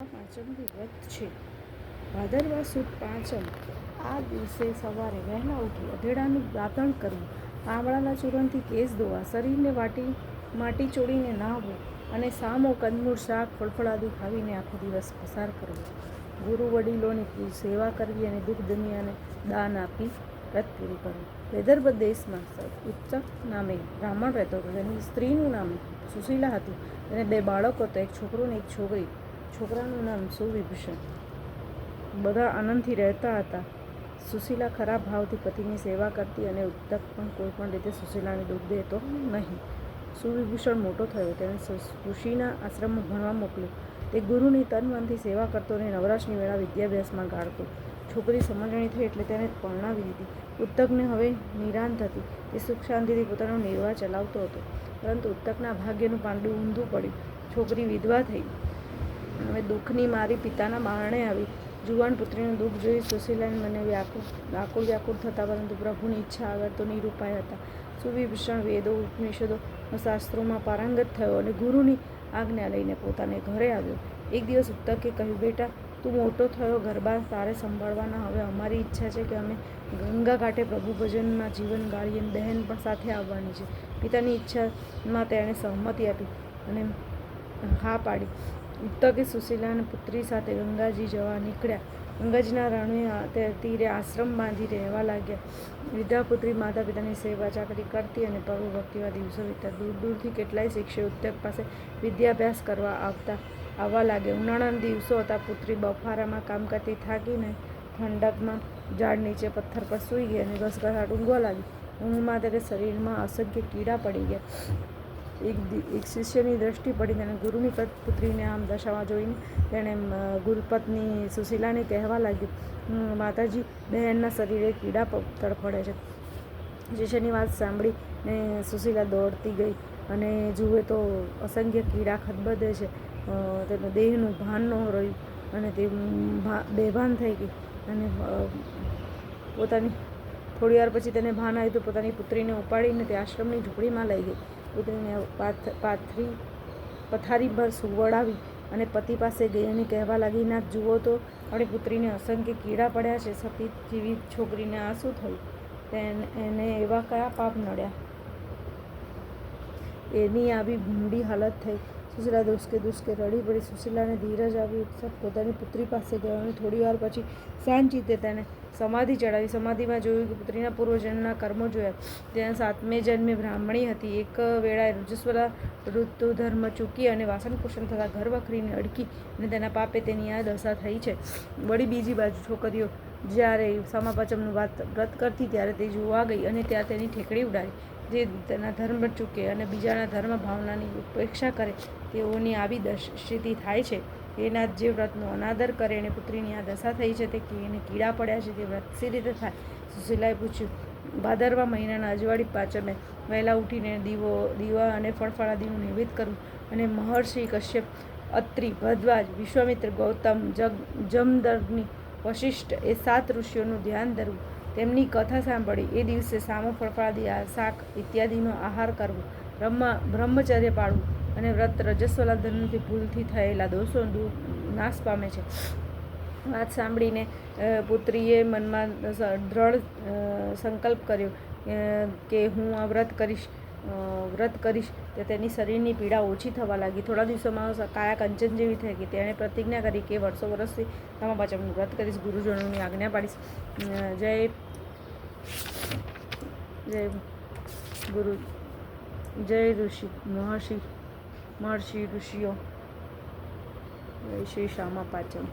પાંચમનું વ્રત છે. ભાદરવા સુદ પાંચમ. આ દિવસે સવારે વહેલા ઉઠી અધેડાનું દાંતણ કરવું. આંબળાના ચૂરણથી કેસ ધોવા, શરીરને વાટી, માટી ચોળીને નાહવું અને સામો કંદમૂળ શાક, ફળફળાદી ખાવીને આખો દિવસ પસાર કરવો. ગુરુ વડીલોની સેવા કરવી અને દુઃખ દુનિયાને દાન આપી વ્રત પૂરું કરવું. વિદર્ભ દેશમાં ઉચ્ચ નામે બ્રાહ્મણ રહેતો હતો. તેની સ્ત્રીનું નામ સુશીલા હતું અને બે બાળકો તો એક છોકરો ને એક છોકરી. છોકરાનું નામ સુવિભૂષણ. બધા આનંદથી રહેતા હતા. સુશીલા ખરાબ ભાવથી પતિની સેવા કરતી અને ઉદ્ધક પણ કોઈ પણ રીતે સુશીલાને દુઃખ દેતો નહીં. સુવિભૂષણ મોટો થયો. તેણે ઋષિના આશ્રમમાં ભણવા મોકલ્યો. તે ગુરુની તન મનથી સેવા કરતો અને નવરાશની વેળા વિદ્યાભ્યાસમાં ગાળતો. છોકરી સમજણી થઈ એટલે તેને પરણાવી દીધી. ઉત્તકને હવે નિરાંત હતી તે સુખ શાંતિથી પોતાનો નિર્વાહ ચલાવતો હતો. પરંતુ ઉત્તકના ભાગ્યનું પાંડું ઊંધું પડ્યું. છોકરી વિધવા થઈ. હવે દુઃખની મારી પિતાના બારણે આવી. જુવાન પુત્રીનું દુઃખ જોઈ સુશીલાને મને વ્યાકુળ વ્યાકુળ વ્યાકુળ થતા પરંતુ પ્રભુની ઈચ્છા આગળ તો નિરૂપાય હતા. સુવિભૂષણ વેદો, ઉપનિષદો શાસ્ત્રોમાં પારંગત થયો અને ગુરુની આજ્ઞા લઈને પોતાને ઘરે આવ્યો. એક દિવસ ઉત્તકે કહ્યું, બેટા, તું મોટો થયો, ગરબા તારે સંભાળવાના. હવે અમારી ઈચ્છા છે કે અમે ગંગા ઘાટે પ્રભુ ભજનમાં જીવન ગાળીએ બહેન પણ સાથે આવવાની છે. પિતાની ઈચ્છામાં તેણે સહમતિ આપી અને હા પાડી. ઉત્તકે સુશીલા પુત્રી સાથે ગંગાજી જવા નીકળ્યા. ગંગાજીના રણે તીરે આશ્રમ બાંધી રહેવા લાગ્યા. વિદ્યા પુત્રી માતા પિતાની સેવા ચાકરી કરતી અને પ્રભુ ભક્તિમાં દિવસો વીતતા દૂર દૂરથી કેટલાય શિક્ષક ઉત્તક પાસે વિદ્યાભ્યાસ કરવા આવતા આવવા લાગ્યા. ઉનાળાના દિવસો હતા. પુત્રી બફારામાં કામ કરતી થાકીને ઠંડકમાં ઝાડ નીચે પથ્થર પર સૂઈ ગઈ અને ઘસઘસાટ ઊંઘવા લાગી. ઊંઘમાં તેને શરીરમાં અસંખ્ય કીડા પડી ગયા. એક એક શિષ્યની દ્રષ્ટિ પડી તેને ગુરુની પુત્રીને આમ દશામાં જોઈને તેણે ગુરુપત્ની સુશીલાને કહેવા લાગ્યું માતાજી, બહેનના શરીરે કીડા તડફડે છે. શિષ્યની વાત સાંભળીને સુશીલા દોડતી ગઈ અને જુએ તો અસંખ્ય કીડા ખદબદે છે. તેનું દેહનું ભાન ન રહ્યું અને તે બેભાન થઈ ગઈ અને પોતાની, થોડી વાર પછી તેને ભાન આવ્યું તો પોતાની પુત્રીને ઉપાડીને તે આશ્રમની ઝૂંપડીમાં લઈ ગઈ. પુત્રીને પાથ, પાથરી, પથારી પર સુવડાવી અને પતિ પાસે ગઈ અને કહેવા લાગી, ના, જુઓ તો આપણી પુત્રીને અસંખ્ય કીડા પડ્યા છે, સતી જેવી છોકરીને આ શું થયું. તેને, એને એવા કયા પાપ નડ્યા? એની આવી ભૂંડી હાલત થઈ. સુશીલા દુષ્કે દુષ્કે રડી પડી સુશીલાને ધીરજ આવી ઉત્સવ પોતાની પુત્રી પાસે ગયો અને થોડી વાર પછી શાંતિતે તેને સમાધિ ચડાવી સમાધિમાં જોયું કે પુત્રીના પૂર્વજન્મના કર્મો જોયા. ત્યાં સાતમે જન્મે બ્રાહ્મણી હતી. એક વેળાએ રજસ્વલા ઋતુ ધર્મ ચૂકી અને વાસણ કુસણ થતાં ઘર વખરીને અડકી અને તેના પાપે તેની આ દશા થઈ છે. વળી બીજી બાજુ છોકરીઓ જ્યારે સમાપચમનું વાત વ્રત કરતી ત્યારે તે જોવા ગઈ અને ત્યાં તેની ઠેકડી ઉડાડી. જે તેના ધર્મ ચૂકે અને બીજાના ધર્મ ભાવનાની ઉપેક્ષા કરે તેઓની આવી દશ સ્થિતિ થાય છે. એના જે વ્રતનો અનાદર કરે અને પુત્રીની આ દશા થઈ છે તે એને કીડા પડ્યા છે તે વ્રત સી રીતે થાય? સુશીલાએ પૂછ્યું, ભાદરવા મહિનાના અજવાળી પાંચમે વહેલા ઉઠીને દીવો, દીવા અને ફળફળાદીનું નિવેદ કરવું અને મહર્ષિ કશ્યપ, અત્રિ, ભદ્વાજ, વિશ્વામિત્ર, ગૌતમ, જગ જમદર્ગની વશિષ્ઠ એ સાત ઋષિઓનું ધ્યાન ધરવું તેમની કથા સાંભળી, એ દિવસે સામો ફળફળાદી શાક ઇત્યાદિનો આહાર કરવો, બ્રહ્મ, બ્રહ્મચર્ય પાળવું અને વ્રત રજસ્વલા ધર્મથી ભૂલથી થયેલા દોષો નાશ પામે છે. વાત સાંભળીને પુત્રીએ મનમાં દ્રઢ સંકલ્પ કર્યો કે હું આ વ્રત કરીશ વ્રત કરીશ, તો તેની શરીરની પીડા ઓછી થવા લાગી. થોડા દિવસોમાં કાયા કંચન જેવી થઈ ગઈ. તેણે પ્રતિજ્ઞા કરી કે વર્ષો વર્ષથી તમારા પાછળનું વ્રત કરીશ, ગુરુજનોની આજ્ઞા પાડીશ. જય જય ગુરુ જય ઋષિ મહર્ષિ મહર્ષિ ઋષિઓ. શ્રી શ્યામા પાચમ